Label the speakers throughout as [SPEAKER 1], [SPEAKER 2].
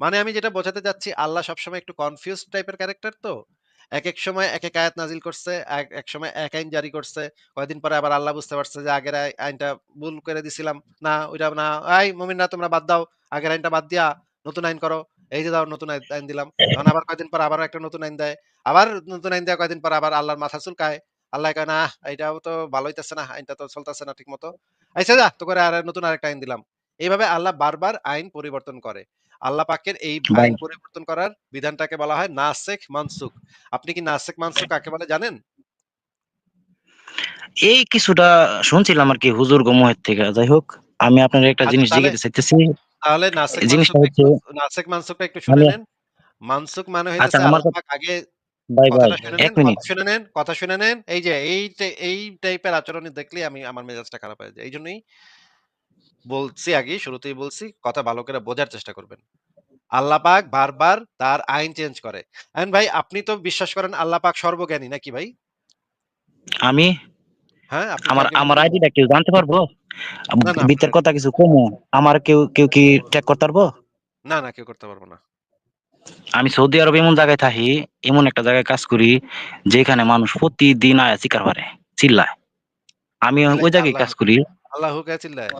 [SPEAKER 1] মানে আমি যেটা বোঝাতে চাচ্ছি আল্লাহ সবসময় একটু কনফিউজড টাইপের ক্যারেক্টার তো। একেক সময় একেক আয়াত নাজিল করছে, এক এক সময় এক আইন জারি করছে। কয়েকদিন পরে আবার আল্লাহ বুঝতে পারছে যে আগের আইনটা ভুল করে দিছিলাম। না ওইটা না, "এই মুমিনরা তোমরা বাদ দাও। আগের আইনটা বাদ দিয়া নতুন আইন করো। এই যে দাও নতুন আইন দিলাম।" তখন আবার কয়েকদিন পর আবারও একটা নতুন আইন দেয়। আবার নতুন আইন দেয়া কয়েকদিন পর আবার আল্লাহর মাথা চুলকায়। আল্লাহ কয়, "নাহ, এইটাও তো ভালো হইতেছে না। আইনটা তো চলতেছে না ঠিকমতো। আইসা যা, তোকে আর নতুন আরেকটা আইন দিলাম।" এভাবে আল্লাহ বারবার আইন পরিবর্তন করে। আল্লাহ পাকের এই
[SPEAKER 2] ভাই
[SPEAKER 1] আইন পরিবর্তন করার বিধানটাকে বলা হয় নাসেখ মানসুখ। আপনি কি নাসেখ মানসুখ কাকে বলে জানেন?
[SPEAKER 2] এই কিছুটা শুনছিলাম আরকি হুজুর গমুহের থেকে। যাই হোক, আমি আপনার একটা
[SPEAKER 1] আচ্ছা
[SPEAKER 2] জিনিস জিজ্ঞাসা চাইতেছি।
[SPEAKER 1] তাহলে নাসেখ
[SPEAKER 2] জিনিসটা হচ্ছে
[SPEAKER 1] একটু নাসেখ মানসুখটা একটু শুনে নেন। মানসুখ মানে
[SPEAKER 2] আচ্ছা আমার কথা
[SPEAKER 1] আগে
[SPEAKER 2] ভাই, ভাই
[SPEAKER 1] নেন,
[SPEAKER 2] মিনিট।
[SPEAKER 1] শুনে নেন, কথা শুনে নেন। এই যে এই এই টাইপের আচরণ দেখলেই আমি আমার মেজাজটা খারাপ হয়ে যায়। এইজন্যই বলছি আগে শুরুতেই বলছি কথা ভালো করে বোঝার চেষ্টা করবেন। আল্লাহ পাক বারবার তার আইন চেঞ্জ করে। এখন ভাই আপনি তো বিশ্বাস করেন আল্লাহ পাক সর্বজ্ঞানী নাকি ভাই?
[SPEAKER 2] আমি
[SPEAKER 1] হ্যাঁ,
[SPEAKER 2] আমার আমার আইডিটা কেউ জানতে পারব? বিতের কথা কিছু কমু। আমার কেউ কেউ কি ট্র্যাক করতে পারব?
[SPEAKER 1] না, না কেউ করতে পারব না।
[SPEAKER 2] আমি সৌদি আরব এমন জায়গায় থাকি, এমন একটা জায়গায় কাজ করি, যেখানে মানুষ প্রতিদিন আয়া শিকার পারে, চিল্লায়। আমি ওই জায়গায় কাজ করি।
[SPEAKER 1] আল্লাহ কে চিল্লায়?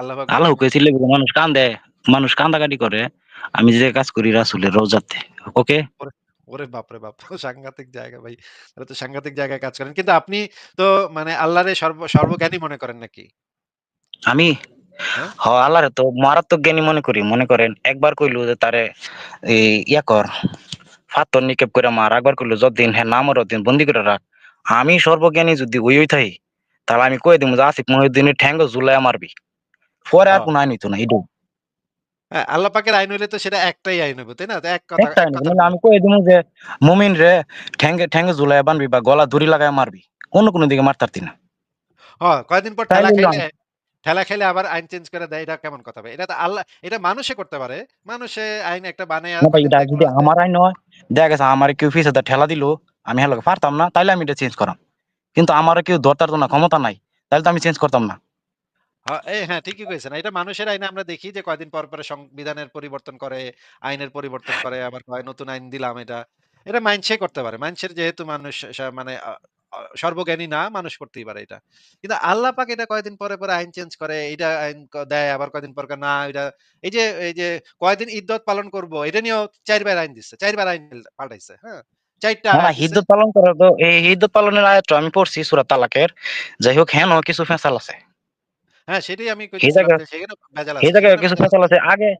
[SPEAKER 1] আল্লাহু
[SPEAKER 2] আল্লাহু
[SPEAKER 1] বলেন।
[SPEAKER 2] মানুষ কান্দে, মানুষ কান্দাকাটি করে। আমি যে কাজ করি রাসূলের রওজাতে। ওকে?
[SPEAKER 1] ওরে বাপরে বাপ! সাংঘাতিক জায়গা ভাই। তাহলে তো সাংঘাতিক জায়গায় কাজ করেন। কিন্তু আপনি তো মানে আল্লাহরে সর্ব সর্বজ্ঞানী মনে করেন নাকি?
[SPEAKER 2] আমি
[SPEAKER 1] হ্যাঁ?
[SPEAKER 2] হ আল্লাহরে তো মারাত্মক জ্ঞানী মনে করি। মনে করেন একবার কইলো যে তারে ইয়া কর, ফাত্তর নিক্ষেপ কইরা মার। আরেকবার কইলো যতদিন হ্যাঁ না মরে অতদিন বন্দি করে রাখ। আমি সর্বজ্ঞানী যদি হই হই থাকি, তাহলে আমি কয়ে দিমু যে আসিফ মহিউদ্দিনের ঠ্যাঙ্গও ঝুলাইয়া মারবি। পরে আর। কোন আইন হইতো না এটাই।
[SPEAKER 1] হ্যাঁ, আল্লাহ পাকের আইন হইলে তো সেটা একটাই আইন তাই না? এক কথা
[SPEAKER 2] নাহলে আমি কয়ে দিমু যে মুমিনরে ঠ্যাঙ্গে ঠ্যাঙ্গে ঝুলাইয়া বানবি বা গলা দড়ি লাগায়া মারবি। অন্য কোন দিকে মারতারতি না।
[SPEAKER 1] হ কয়েকদিন পর ঠেলা
[SPEAKER 2] তাইলে
[SPEAKER 1] খাইলে ঠেলা খাইলে আবার আইন চেঞ্জ করে দেয়। এটা কেমন কথা ভাই? এটা তো আল্লাহ এটা মানুষে করতে পারে। মানুষে আইন একটা বানায়া
[SPEAKER 2] না ভাই এটা যদি আমার আইন হয়, দেখা গেছে আমারে কেউ ঠেলা দিলো, আমি পারতাম না, তাইলে আমি এটা চেঞ্জ করাম। কিন্তু আমার কেউ ধরতারতো না, ক্ষমতা নাই। তাইলে তো আমি চেঞ্জ করতাম না।
[SPEAKER 1] হ্যাঁ, ঠিকই কইছেন। এটা মানুষের আইনে আমরা দেখি যে কয়দিন পর, পরে সংবিধানের পরিবর্তন করে, আইনের পরিবর্তন করে, আবার কয় নতুন আইন দিলাম এটা। এটা মাইনষে করতে পারে। মানুষের যেহেতু মানুষ সা মানে আ আ সর্বজ্ঞানী না, মানুষ করতেই পারে এটা। কিন্তু আল্লাহ পাক এটা কয়দিন পরে, পরে আইন চেঞ্জ করে, এইটা আইন ক দেয়, আবার কয়দিন পর কয় না এটা এই যে এই যে কয়দিন ইদ্দত পালন করব, এটা নিয়েও ৪ বার আইন দিছে। ৪ বার আইন পাল্টাইছে, হ্যাঁ? ৪ টা দিছে।
[SPEAKER 2] হিদ্দত পালন করা তো এই হিদ্দত পালনের আয়াতটা আমি পড়ছি সূরা তালাকের। যাই হোক হেন কিছু ফেসাল আছে।
[SPEAKER 1] হ্যাঁ, সেটাই আমি
[SPEAKER 2] এই
[SPEAKER 1] কইতেছিলাম
[SPEAKER 2] জায়গায়
[SPEAKER 1] যে সেখানেও ভেজাল
[SPEAKER 2] এই জায়গায় কিছু ফেসাল আছে। আগে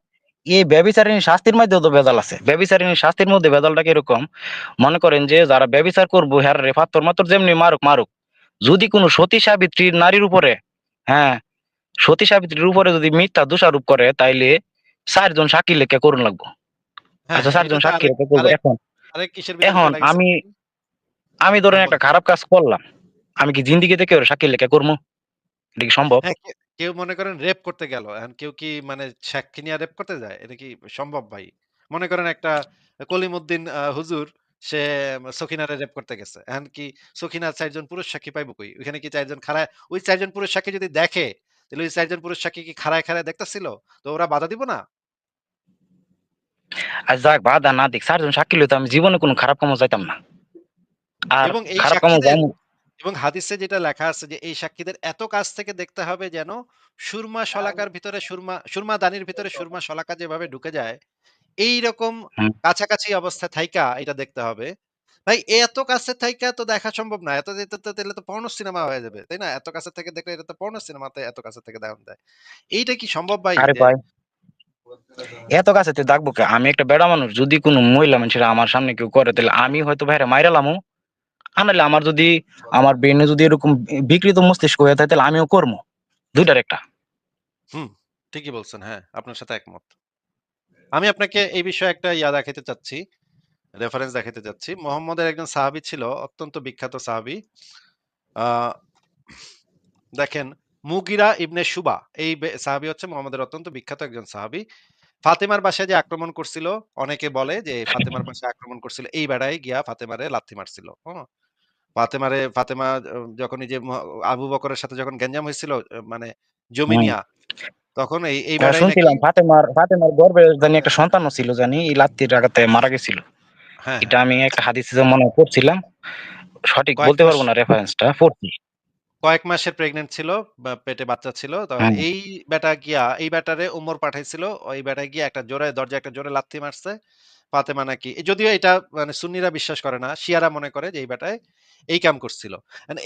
[SPEAKER 2] এই ব্যভিচারিণী শাস্তির মধ্যেও তো ভেজাল আছে। ব্যভিচারিণী শাস্তির মধ্যে ভেজালটা কীরকম? মনে করেন যে যারা করব হেরারে ফাত্তর-মাত্তর যেমনি মারুক, মারুক। যদি কোন সতী সাবিত্রীর নারীর উপরে, হ্যাঁ, সতী সাবিত্রীর উপরে যদি মিথ্যা দোষারোপ করে তাইলে ৪ জন সাক্ষী লেখা করুন লাগবো।
[SPEAKER 1] হ্যাঁ,
[SPEAKER 2] আচ্ছা
[SPEAKER 1] হ্যাঁ,
[SPEAKER 2] ৪
[SPEAKER 1] এটা
[SPEAKER 2] জন
[SPEAKER 1] তো
[SPEAKER 2] সাক্ষী
[SPEAKER 1] আরেক
[SPEAKER 2] করব। এখন এখন আমি আমি
[SPEAKER 1] হ্যাঁ,
[SPEAKER 2] ধরেন একটা খারাপ কাজ করলাম। আমি কি জিন্দেগিতে কেউ সাক্ষী লেখা করমু? এটা কি সম্ভব?
[SPEAKER 1] হ্যাঁ, কে কেউ মনে করেন রেপ করতে গেল। এখন কেউ কি মানে সাক্ষী নিয়া রেপ করতে যায়? এটা কি সম্ভব ভাই? মনে করেন একটা কলিমুদ্দিন আ হুজুর সে সখিনারে রেপ করতে গেছে। এখন কি সখিনার ৪ জন পুরুষ সাক্ষী পাইব কই? ওইখানে কি ৪ জন খাড়ায় ওই ৪ জন পুরুষ সাক্ষী যদি দেখে, তাহলে ওই ৪ জন পুরুষ সাক্ষী কি খাড়ায়, খাড়ায় দেখতেছিল? তো ওরা বাধা দিব না?
[SPEAKER 2] আর যাক বাধা না দিক ৪ জন সাক্ষী লইলে তো আমি জীবনে কোনো খারাপ কামে যাইতাম না। আর
[SPEAKER 1] এবং এই
[SPEAKER 2] খারাপ কামে
[SPEAKER 1] সাক্ষীদের
[SPEAKER 2] যামু
[SPEAKER 1] এবং হাদিসে যেটা লেখা আছে যে এই সাক্ষীদের এত কাছ থেকে দেখতে হবে যেন সুরমা শলাকার ভিতরে সুরমা সুরমা দানির ভিতরে সুরমা শলাকা যেভাবে ঢুকে যায়, এইরকম
[SPEAKER 2] হুম।
[SPEAKER 1] কাছাকাছি অবস্থা থাইকা এটা দেখতে হবে। ভাই এত কাছে থাইকা তো দেখা সম্ভব না। এত যেতে তো পর্ন সিনেমা হয়ে যাবে। তাই না? এত কাছে থেকে দেখলে এটা তো পর্ন সিনেমাতে এত কাছে থেকে দেখানো যায়। এইটা কি সম্ভব ভাই?
[SPEAKER 2] ভাই এত কাছে দেখব কে? আমি একটা বেড়া মানুষ। যদি কোনো মহিলা মানুষেরা আমার সামনে কেউ করে তাহলে আমি হয়তো ভাইরে মাইরা নাইলে আমার যদি আমার ব্রেইনে যদি এরকম বিকৃত মস্তিষ্ক হয়ে থাকে তাহলে আমিও করমু। ২ টার একটা।
[SPEAKER 1] হুম, ঠিকই বলছেন। হ্যাঁ, আপনার সাথে একমত। আমি আপনাকে এই বিষয়ে একটা ইয়া দেখাইতে চাচ্ছি। রেফারেন্স দেখাইতে চাচ্ছি। মুহাম্মদের একজন সাহাবী ছিল, অত্যন্ত বিখ্যাত সাহাবী। দেখেন মুগিরা ইবনে সুবা এই সাহাবি হচ্ছে মুহাম্মদের অত্যন্ত বিখ্যাত একজন সাহাবী। ফাতেমার বাসায় যে আক্রমণ করছিল, অনেকে বলে যে ফাতেমার বাসায় আক্রমণ করছিল এই বেড়ায় গিয়া ফাতেমারে লাথি মারছিল। ফাতেমারে ফাতেমা যখন এই যে আবু বকরের সাথে যখন গ্যাঞ্জাম হইছিল, মানে জমি নিয়া তখন এই এই
[SPEAKER 2] হ্যাঁ, শুনছিলাম ফাতেমার ফাতেমার গর্ভে জানি একটা। সন্তানও ছিল জানি এই লাত্তির আঘাতে মারা গেছিল।
[SPEAKER 1] হ্যাঁ,
[SPEAKER 2] এটা
[SPEAKER 1] হ্যাঁ।
[SPEAKER 2] আমি একটা হাদিসে মনে পড়ছিলাম। সঠিক
[SPEAKER 1] কয়েক
[SPEAKER 2] বলতে পারব না রেফারেন্সটা পড়ছি।
[SPEAKER 1] কয়েক মাসের প্রেগনেন্ট ছিল বা পেটে বাচ্চা ছিল। তখন এই বেটা গিয়া এই বেটারে উমর পাঠাইছিল। ওই বেটা গিয়া একটা জোরে দরজা একটা জোরে লাথি মারছে। ফাতেমা নাকি যদিও এটা মানে সুন্নিরা বিশ্বাস করে না। শিয়ারা মনে করে যে এই বেটায় এই কাম করছিল।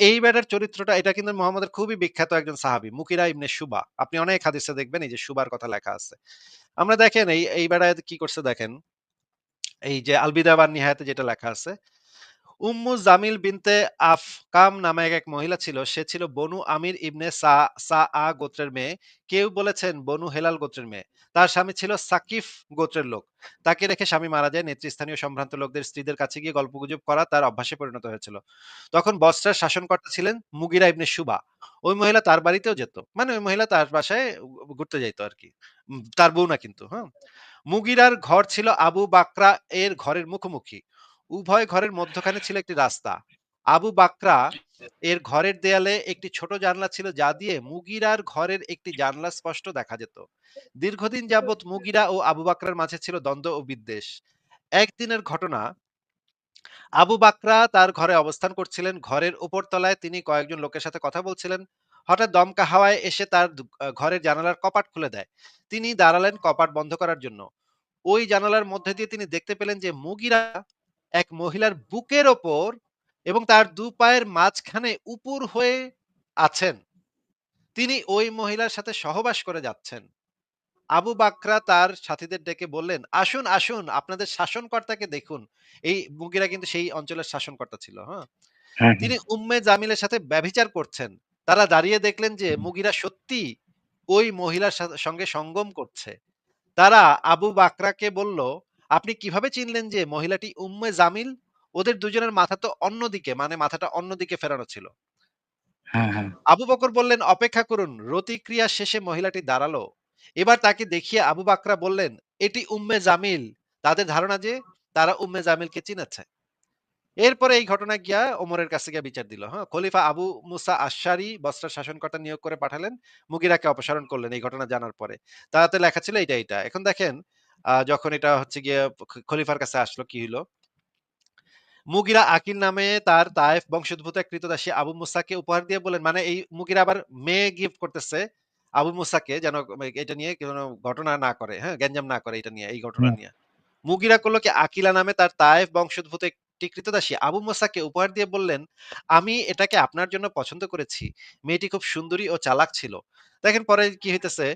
[SPEAKER 1] এই ব্যাটার চরিত্রটা, এটা কিন্তু মোহাম্মদের খুবই বিখ্যাত একজন সাহাবি, মুকিরা ইবনে সুবা আপনি অনেক হাদিসে দেখবেন, এই যে সুবার কথা লেখা আছে। আমরা দেখেন, এই এই বেড়ায় কি করছে দেখেন। এই যে ওয়ান নিহায়াতে যেটা লেখা আছে। উম্মু জামিল বিনতে আফকাম নামে এক মহিলা ছিল। সে ছিল বনু আমির ইবনে সা সাআ গোত্রের মেয়ে। কেউ বলেছেন বনু হেলাল গোত্রের মেয়ে। তার স্বামী ছিল সাকিফ গোত্রের লোক। তাকে রেখে স্বামী মারা যায়। নেতৃস্থানীয় সম্ভ্রান্ত লোকদের স্ত্রীদের কাছে গিয়ে গল্পগুজব করা তার অভ্যাসে পরিণত হয়েছিল। তখন বসরার শাসনকর্তা ছিলেন মুগিরা ইবনে শুবা। ওই মহিলা তার বাড়িতেও যেত। মানে ওই মহিলা তার বাসায় ঘুরতে যাইত আরকি। উম তার বউ না কিন্তু, হ্যাঁ? মুগিরার ঘর ছিল আবু বাকরা এর ঘরের মুখোমুখি। উভয় ঘরের মধ্যখানে ছিল একটি রাস্তা। আবু বাকরা এর ঘরের দেয়ালে একটি ছোট জানলা ছিল যা দিয়ে মুগিরার ঘরের একটি জানলা স্পষ্ট দেখা যেত। দীর্ঘদিন যাবৎ মুগিরা ও আবু বাকরার মাঝে ছিল দ্বন্দ্ব ও বিদ্বেষ। একদিনের ঘটনা, আবু বাকরা তার ঘরে অবস্থান করছিলেন। ঘরের উপরতলায় তিনি কয়েকজন লোকের সাথে কথা বলছিলেন। হঠাৎ দমকা হাওয়ায় এসে তার ঘরের জানালার কপাট খুলে দেয়। তিনি দাঁড়ালেন কপাট বন্ধ করার জন্য। ওই জানালার মধ্যে দিয়ে তিনি দেখতে পেলেন যে মুগিরা এক মহিলার বুকের ওপর এবং তার দু পায়ের মাঝখানে উপুড় হয়ে আছেন। তিনি ওই মহিলার সাথে সহবাস করে যাচ্ছেন। আবু বাকরা তার সাথীদের ডেকে বললেন, "আসুন, আসুন আপনাদের শাসনকর্তাকে দেখুন।" এই মুগিরা কিন্তু সেই অঞ্চলের শাসনকর্তা ছিল, হ্যাঁ?
[SPEAKER 2] হুম, হুম।
[SPEAKER 1] তিনি উম্মে জামিলের সাথে ব্যভিচার করছেন। তারা দাঁড়িয়ে দেখলেন যে মুগিরা সত্যি ওই মহিলার সঙ্গে সঙ্গম করছে। তারা আবু বাকরাকে বলল, "আপনি কীভাবে চিনলেন যে মহিলাটি উম্মে জামিল?" ওদের দুজনের মাথা তো অন্যদিকে, মানে মাথাটা অন্যদিকে ফেরানো ছিল।
[SPEAKER 2] হুম, হুম।
[SPEAKER 1] আবু বকর বললেন, "অপেক্ষা করুন।" রতিক্রিয়া শেষে মহিলাটি দাঁড়াল। এবার তাকে দেখিয়ে আবু বাকরা বললেন, "এটি উম্মে জামিল।" তাদের ধারণা যে তারা উম্মে জামিলকে চিনেছে। এরপরে এই ঘটনা গিয়া ওমরের কাছে গিয়া বিচার দিল। হ্যাঁ? খলিফা আবু মুসা আশশারি বসরার শাসনকর্তা নিয়োগ করে পাঠালেন। মুগিরাকে অপসারণ করলেন এই ঘটনা জানার পরে। তাতে লেখা ছিল এটা এটা এখন দেখেন যখন এটা হচ্ছে গিয়ে খলিফার কাছে আসলো কি হইল? মুগিরা আকিল নামে তার তায়েফ বংশোদ্ভূত এক ক্রীতদাসী আবু মুসাকে উপহার দিয়ে বললেন মানে এই মুগিরা আবার মেয়ে গিফট করতেছে আবু মুসাকে যেন এটা নিয়ে কোনো ঘটনা না করে, হ্যাঁ? গ্যাঞ্জাম না করে এটা নিয়ে, এই ঘটনা নিয়ে। মুগিরা করল কি আকিলা নামে তার তায়েফ বংশোদ্ভূত একটি ক্রীতদাসী আবু মুসাকে উপহার দিয়ে বললেন, "আমি এটাকে আপনার জন্য পছন্দ করেছি। মেয়েটি খুব সুন্দরী ও চালাক ছিল।" দেখেন পরে কি হইতেছে,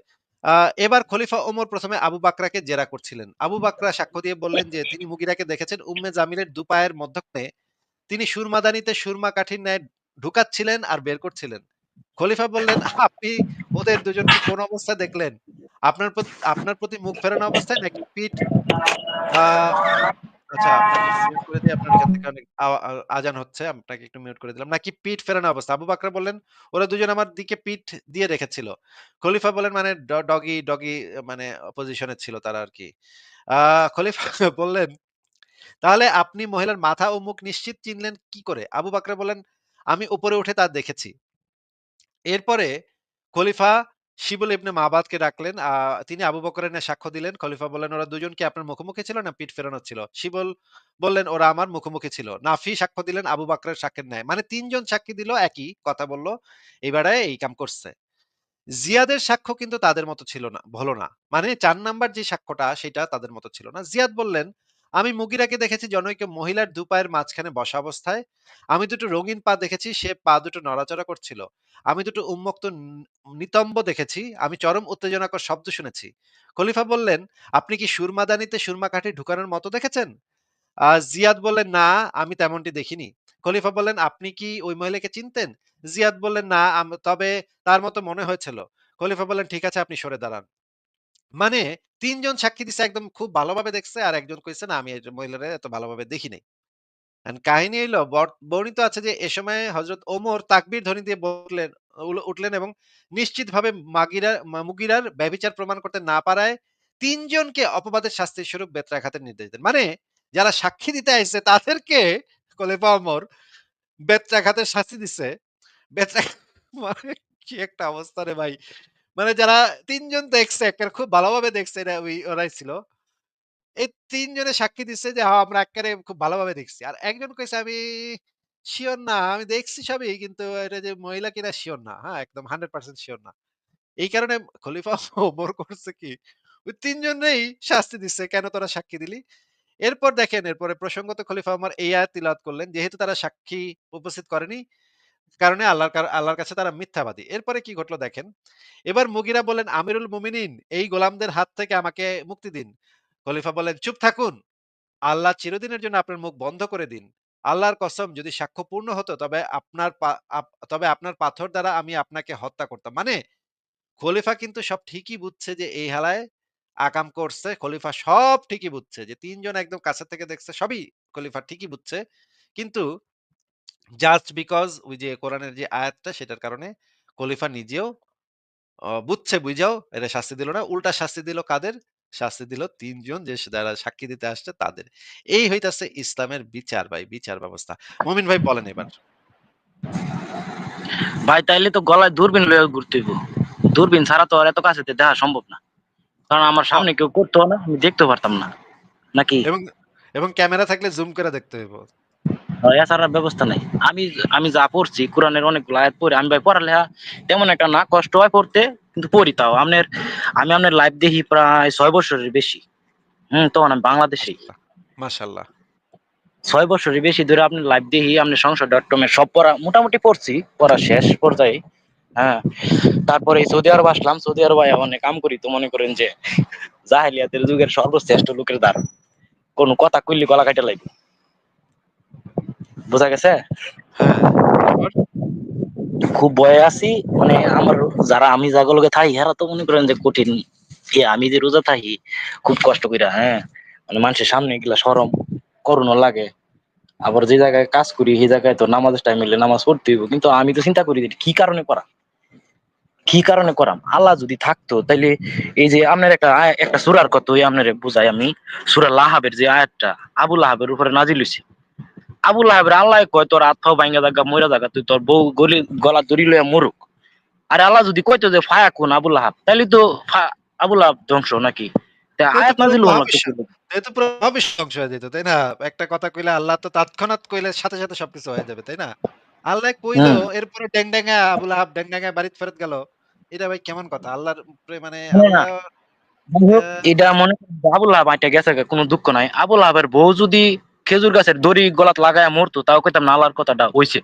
[SPEAKER 1] এবার খলিফা ওমর প্রথমে আবু বাকরাকে জেরা করছিলেন। আবু বাকরা সাক্ষ্য দিয়ে বললেন যে তিনি মুগিরাকে দেখেছেন উম্মে জামিলের দু পায়ের মধ্যখানে তিনি সুরমাদানিতে সুরমা কাঠির ন্যায় ঢুকাচ্ছিলেন আর বের করছিলেন। খলিফা বললেন, "আপনি ওদের দুজনকে কোন অবস্থায় দেখলেন? আপনার প্রতি আপনার প্রতি মুখ ফেরানো অবস্থায় নাকি পিঠ আ আচ্ছা আপনাকে মিউট করে দেই। আপনার এখান অনেক আ আ আজান হচ্ছে। আপনাকে একটু মিউট করে দিলাম। নাকি পিঠ ফেরানো অবস্থা? আবু বাকর বললেন, "ওরা দুজন আমার দিকে পিঠ দিয়ে রেখেছিল।" খলিফা বললেন, "মানে ডগি ডগি মানে পজিশন ছিল তারা আরকি।" আ খলিফা বললেন, "তাহলে আপনি মহিলার মাথা ও মুখ নিশ্চিত চিনলেন কি করে?" আবু বাকর বলেন "আমি উপরে উঠে তা দেখেছি।" এরপরে খলিফা শিবুল ইবনে মাবাদকে ডাকলেন। আ তিনি আবু বকরের ন্যায় সাক্ষ্য দিলেন। খলিফা বললেন, "ওরা দুজন কি আপনার মুখোমুখি ছিল না পিঠ ফেরানো ছিল?" শিবল বললেন, "ওরা আমার মুখোমুখি ছিল।" নাফি সাক্ষ্য দিলেন আবু বকরের সাক্ষ্যের ন্যায়। মানে তিনজন সাক্ষী দিল একই কথা বলল। বেড়ায় এই কাম করছে। জিয়াদের সাক্ষ্য কিন্তু তাদের মতো ছিল না, হলো না। মানে চার নাম্বার যে সাক্ষ্যটা সেটা তাদের মতো ছিল না। জিয়াদ বললেন, "আমি মুগিরাকে দেখেছি জনৈক মহিলার দু পায়ের মাঝখানে বসা অবস্থায়। আমি দুটো রঙিন পা দেখেছি, সে পা দুটো নড়াচড়া করছিল। আমি দুটো উন্মুক্ত নিতম্ব দেখেছি। আমি চরম উত্তেজনাকর শব্দ শুনেছি।" খলিফা বললেন, "আপনি কি সুরমাদানিতে সুরমা কাঠি ঢুকানোর মতো দেখেছেন?" জিয়াদ বললেন, "না, আমি তেমনটি দেখিনি।" খলিফা বললেন, "আপনি কি ওই মহিলাকে চিনতেন?" জিয়াদ বললেন, "না, তবে তার মতো মনে হয়েছিল।" খলিফা বললেন, "ঠিক আছে, আপনি সরে দাঁড়ান।" মানে ৩ জন সাক্ষী দিছে একদম খুব ভালোভাবে দেখছে আর একজন কইছে, "না, আমি এই মহিলারে এত ভালোভাবে দেখি নাই।" কাহিনী হইল বর বর্ণিত আছে যে এ সময় হযরত ওমর তাকবীর ধ্বনি দিয়ে বললেন উঠলেন এবং নিশ্চিতভাবে মাগিরা মুগিরার ব্যভিচার প্রমাণ করতে না পারায় ৩ জনকে অপবাদের শাস্তি স্বরূপ বেত্রাঘাতের নির্দেশ দেন। মানে যারা সাক্ষী দিতে আইছে তাদেরকে খলিফা ওমর বেত্রাঘাতের শাস্তি দিছে। বেত্রাঘাত মানে কি একটা অবস্থা রে ভাই! মানে যারা ৩ জন দেখছে একবারে খুব ভালোভাবে দেখছে এরা ওই ওরাই ছিল। এই ৩ জনে সাক্ষী দিচ্ছে যে, "হ্যাঁ, আমরা এক্কারে খুব ভালোভাবে দেখছি।" আর একজন কইছে, "আমি সিউর না। আমি দেখছি সবই কিন্তু এটা যে মহিলা কিনা সিউর না।" হ্যাঁ, একদম 100% সিউর না। এই কারণে খলিফা ওমর করছে কি, ওই ৩ জনেই শাস্তি দিচ্ছে, "কেন তোরা সাক্ষী দিলি?" এরপর দেখেন, এরপরে প্রসঙ্গত খলিফা ওমর এই আয়াত তিলাওয়াত করলেন, যেহেতু তারা সাক্ষী উপস্থিত করেনি, কারণে আল্লাহর আল্লাহর কাছে তারা মিথ্যাবাদী। এরপরে কি ঘটলো দেখেন। এবার মুগিরা বললেন, "আমিরুল মুমিনিন, এই গোলামদের হাত থেকে আমাকে মুক্তি দিন।" খলিফা বললেন, "চুপ থাকুন। আল্লাহ চিরদিনের জন্য আপনার মুখ বন্ধ করে দিন। আল্লাহর কসম যদি সাক্ষ্য পূর্ণ হতো তবে আপনার তবে আপনার পাথর দ্বারা আমি আপনাকে হত্যা করতাম।" মানে খলিফা কিন্তু সব ঠিকই বুঝছে যে এই হালায় আকাম করছে। খলিফা সব ঠিকই বুঝছে যে ৩ জন একদম কাছে থেকে দেখছে সবই খলিফা ঠিকই বুঝছে। কিন্তু জাস্ট বিকজ ওই যে কোরআনের যে আয়াতটা সেটার কারণে খলিফা নিজেও বুঝছে বুইঝাও এরা শাস্তি দিল না। উল্টা শাস্তি দিল কাদের? শাস্তি দিল ৩ জন যে যারা সাক্ষী দিতে আসছে তাদের। এই হইতাছে ইসলামের বিচার ভাই, বিচার ব্যবস্থা। মুমিন ভাই বলেন এবার।
[SPEAKER 2] ভাই তাইলে তো গলায় দূরবীন লইয়া ঘুরতে দূরবীন ছাড়া তো আর এত কাছে দেখা সম্ভব না। কারণ আমার সামনে কেউ করতো না, আমি দেখতে পারতাম না। নাকি?
[SPEAKER 1] এবং এবং ক্যামেরা থাকলে জুম করে দেখতে হইব।
[SPEAKER 2] এছাড়া ব্যবস্থা নাই। আমি আমি যা পড়ছি কোরআনের অনেকগুলো আয়াত পড়ে আমি ভাই পড়ালেখা তেমন একটা না, কষ্ট হয় পড়তে কিন্তু পড়ি তাও। আমনের আমি আপনার লাইভ দেখি প্রায় ছয় বছরের বেশি। হম তখন আমি।
[SPEAKER 1] মাশাআল্লাহ, মাশাআল্লাহ।
[SPEAKER 2] ৬ বছরের বেশি ধরে আপনি লাইভ দেখি, আপনি সংসদ.com এর সব পড়া মোটামুটি পড়ছি, পড়া শেষ পর্যায়ে। হ্যাঁ, তারপরে সৌদি আরব আসলাম। সৌদি আরবে অনেক কাম করি তো মনে করেন যে জাহেলিয়াতের যুগের সর্বশ্রেষ্ঠ লোকের দ্বার। কোন কথা কইলে গলা কাইটা লাইবে। বোঝা গেছে? খুব ভয়ে আছি। মানে আমার যারা আমি যাগো লগে থাকি হেরা তো মনে করেন যে কঠিন। আমি যে রোজা থাকি খুব কষ্ট কইরা, হ্যাঁ? মানে মানুষের সামনে এগুলা শরম, করুণও লাগে। আবার যে জায়গায় কাজ করি সেই জায়গায় তো নামাজের টাইম হইলে নামাজ পড়তে হইব। কিন্তু আমি তো চিন্তা করি কি কারণে করা? কি কারণে করাম? আল্লাহ যদি থাকতো তাইলে এই যে আপনার একটা একটা সুরার কত আপনারে বুঝাই আমি। সূরা লাহাবের যে আয়াতটা আবুল লাহাবের উপরে নাজিল হইছে। আবু লাহাবের আল্লাহ কয় তোর হাত পাও ভাইঙ্গা জাগা মইরা জাগা তুই তোর বউ গলি গলা দড়ি লইয়া মরুক। আর আল্লাহ যদি কইতো যে ফায়াকুন আবু লাহাব তাইলে তো ফা আবু লাহাব ধ্বংস নাকি? তা
[SPEAKER 1] তো
[SPEAKER 2] আয়াত
[SPEAKER 1] পুরো
[SPEAKER 2] নাজিল হলো তো
[SPEAKER 1] মহাবিশ্ব এ তো পুরো ধ্বংস হয়ে যেত, তাই না? একটা কথা কইলে আল্লাহ তো তৎক্ষণাৎ কইলে সাথে, সাথে সবকিছু হয়ে যাবে, তাই না? আল্লাহ কইলো এরপরে ড্যাং ড্যাঙা আবু লাহাব ড্যাং ড্যাঙায় বাড়িত ফেরত গেল। এটা ভাই কেমন কথা? আল্লাহর মানে
[SPEAKER 2] এটা মনে করেন যে আবু লাহাব আইটা গেছে কোন দুঃখ নাই। আবুল লাহাবের বউ যদি খেজুর গাছের দড়ি গলাত লাগায় মরতো তাও কইতাম না আল্লাহর কথাটা হইছে।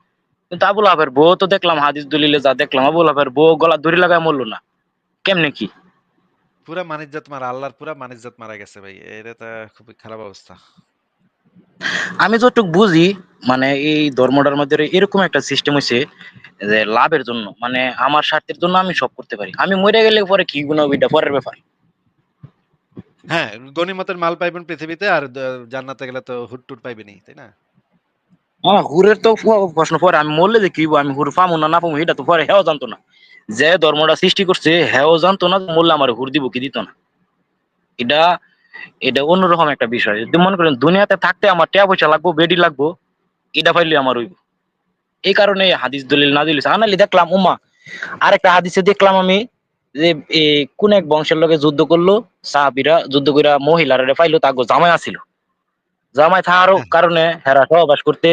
[SPEAKER 2] কিন্তু আবু লাহাবের বউ তো দেখলাম হাদিস দলিলে যা দেখলাম আবু লাহাবের বউ গলায় দড়ি লাগায়া মরল না। কেমনে কি?
[SPEAKER 1] পুরা মানিজ্জত মারা, আল্লাহর পুরা মানিজ্জত মারা গেছে ভাই। এটা তো খুবই খারাপ অবস্থা।
[SPEAKER 2] আমি যতটুক বুঝি মানে এই ধর্মটার মধ্যে এরকম একটা সিস্টেম হইছে যে লাভের জন্য। মানে আমার স্বার্থের জন্য আমি সব করতে পারি। আমি মরে গেলে পরে কি গুনাহ ওইটা পরের ব্যাপার।
[SPEAKER 1] হ্যাঁ, গনিমতের মাল পাইবেন পৃথিবীতে আর জান্নাতে গেলে তো হুট-টুট পাইবেনই, তাই না?
[SPEAKER 2] আ হুরের তো প্রশ্ন পরে আমি মরলে যে কি আমি হুর পামু না না পামু এটা তো পরে হেও জানতো না। যে ধর্মটা সৃষ্টি করছে হেও জানতো না মরলে আমারে হুর দিব কি দিত না। এটা এটা অন্যরকম একটা বিষয়। যদি মনে করেন দুনিয়াতে থাকতে আমার টাকা পয়সা লাগবো, বেডি লাগবো, এটা পাইলে আমার হইব। এই কারণে হাদিস দলিল নাজিল হইছে। আনালি দেখলাম উম্মা আরেকটা হাদিসে দেখলাম আমি যে কোন এক বংশের লোকে যুদ্ধ করল, সাহাবীরা যুদ্ধ কইরা মহিলারে পাইলো তাগো জামাই আছিল। জামাই থাকারও
[SPEAKER 1] হ্যাঁ।
[SPEAKER 2] কারণে হেরা সহবাস করতে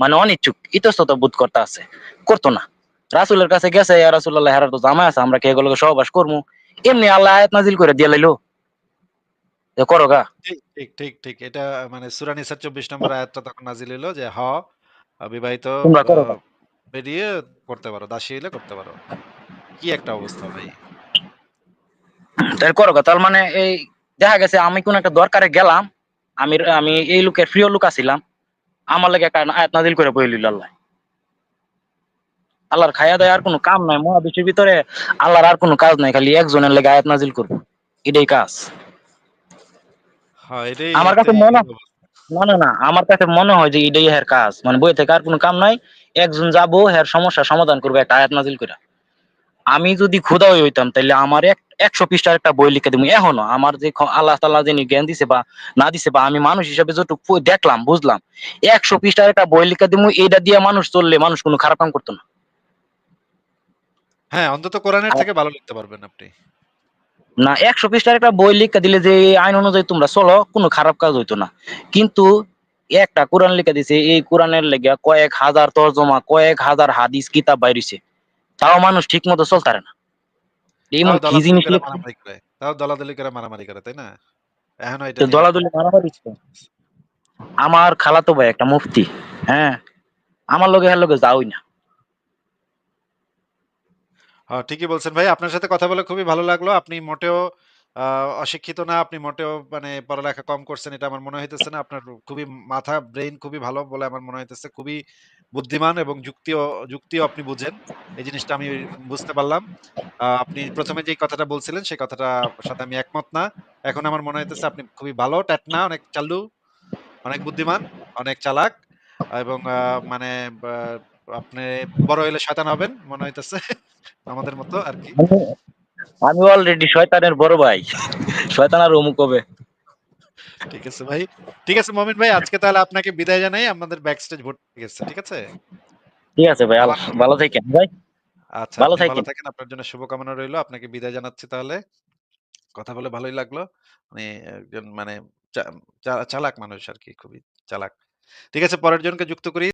[SPEAKER 2] মানে অনিচ্ছুক, ইতস্তত বোধ করতে আছে। করতো না। রাসূলের কাছে গেছে, ইয়া রাসূলুল্লাহ হেরা তো জামাই আছে, আমরা কি এগুলোর সহবাস করমু? এমনি আল্লাহ আয়াত নাজিল করে দিয়া লাইলো। করো গা।
[SPEAKER 1] ঠিক, ঠিক, ঠিক। এটা মানে সূরা নিসার ২৪ নম্বর আয়াতটা তখন নাজিল হইল যে হ বিবাহিত
[SPEAKER 2] তোমরা করো
[SPEAKER 1] বেরিয়ে করতে পারো। দাসী হইলে করতে পারো। কি একটা অবস্থা ভাই।
[SPEAKER 2] করো তার মানে এই দেখা গেছে আমি কোন একটা দরকারে গেলাম, আমি আমি এই লোকের প্রিয় লোক আছিলাম। আমার লাগে একটা আয়াত নাজিল করে আল্লাহ। আল্লাহর খায়া দেয়া আর কোন কাম নাই। মহাবিশ্বের ভিতরে আল্লাহর আর কোন কাজ নাই। খালি একজনের লেগে আয়াত নাজিল করব। এটাই কাজ।
[SPEAKER 1] হ্যাঁ,
[SPEAKER 2] আমার কাছে মনে না, না, না। আমার কাছে মনে হয় যে এটাই হের কাজ। মানে বই থেকে আর কোন কাম নাই। একজন যাব হের সমস্যা সমাধান করবে একটা আয়াত নাজিল কইরা। আমি যদি খোদা হইতাম তাইলে আমার এক ১০০ পৃষ্ঠার একটা বই লিখে দিব এখনও আমার যে আল্লাহ তাআলা যিনি জ্ঞান দিছে বা না দিছে বা আমি মানুষ হিসেবে যতটুকু দেখলাম, বুঝলাম। ১০০ পৃষ্ঠার একটা বই লিখে দিমু। এইটা দিয়ে মানুষ চললে মানুষ কোন খারাপ কাম করত না।
[SPEAKER 1] হ্যাঁ, অন্তত কোরআনের
[SPEAKER 2] আর
[SPEAKER 1] থেকে ভালো লিখতে পারবেন আপনি।
[SPEAKER 2] না ১০০ পৃষ্ঠার একটা বই লিখা দিলে যে আইন অনুযায়ী তোমরা চলো কোনো খারাপ কাজ হইতো না। কিন্তু একটা কোরআন লিখা দিছে এই কোরআনের লেগা কয়েক হাজার তর্জমা, কয়েক হাজার হাদিস কিতাব বাইরিছে। তাও মানুষ ঠিকমতো চলতারে না। এমন কি জিনিস
[SPEAKER 1] করে
[SPEAKER 2] লিখছে
[SPEAKER 1] মারামারি করে। তাও দলাদলি করে মারামারি করে, তাই না? এখনও এটা
[SPEAKER 2] তো দলাদলি মারামারি আমার খালাতো ভাই একটা মুফতি, হ্যাঁ? আমার লগে হের লগে যাওই না।
[SPEAKER 1] হ্যাঁ, ঠিকই বলছেন ভাই। আপনার সাথে কথা বলে খুবই ভালো লাগল। আপনি মোটেও অশিক্ষিত না, আপনি মোটেও মানে পড়ালেখা কম করছেন এটা আমার মনে হইতেছে না। আপনার খুবই মাথা ব্রেইন খুবই ভালো বলে আমার মনে হইতেছে। খুবই বুদ্ধিমান এবং যুক্তিও যুক্তিও আপনি বুঝেন। এই জিনিসটা আমি বুঝতে পারলাম। আপনি ১ম এ যেই কথাটা বলছিলেন সেই কথাটার সাথে আমি একমত না। এখন আমার মনে হইতেছে আপনি খুবই ভালো, ট্যাটনা, অনেক চালু অনেক বুদ্ধিমান, অনেক চালাক এবং মানে আপনি বড় হইলে শয়তান হবেন মনে হইতেছে আমাদের মতো আরকি।
[SPEAKER 2] আমি আমি অলরেডি শয়তানের বড় ভাই। শয়তান আর অমুক হবে।
[SPEAKER 1] ঠিক আছে ভাই। ঠিক আছে মমিন ভাই আজকে তাহলে আপনাকে বিদায় জানাই। আমাদের ব্যাক স্টেজ ভর্তি গেছে। ঠিক আছে?
[SPEAKER 2] ঠিক আছে ভাই। ভালো থাকেন ভাই।
[SPEAKER 1] আচ্ছা,
[SPEAKER 2] ভালো
[SPEAKER 1] আপনি ভালো
[SPEAKER 2] থাকেন।
[SPEAKER 1] থাকেন। আপনার জন্য শুভকামনা রইল। আপনাকে বিদায় জানাচ্ছি তাহলে। কথা বলে ভালোই লাগল। মানে একজন মানে চালাক মানুষ আর কি খুবই চালাক। ঠিক আছে পরের জনকে যুক্ত করি।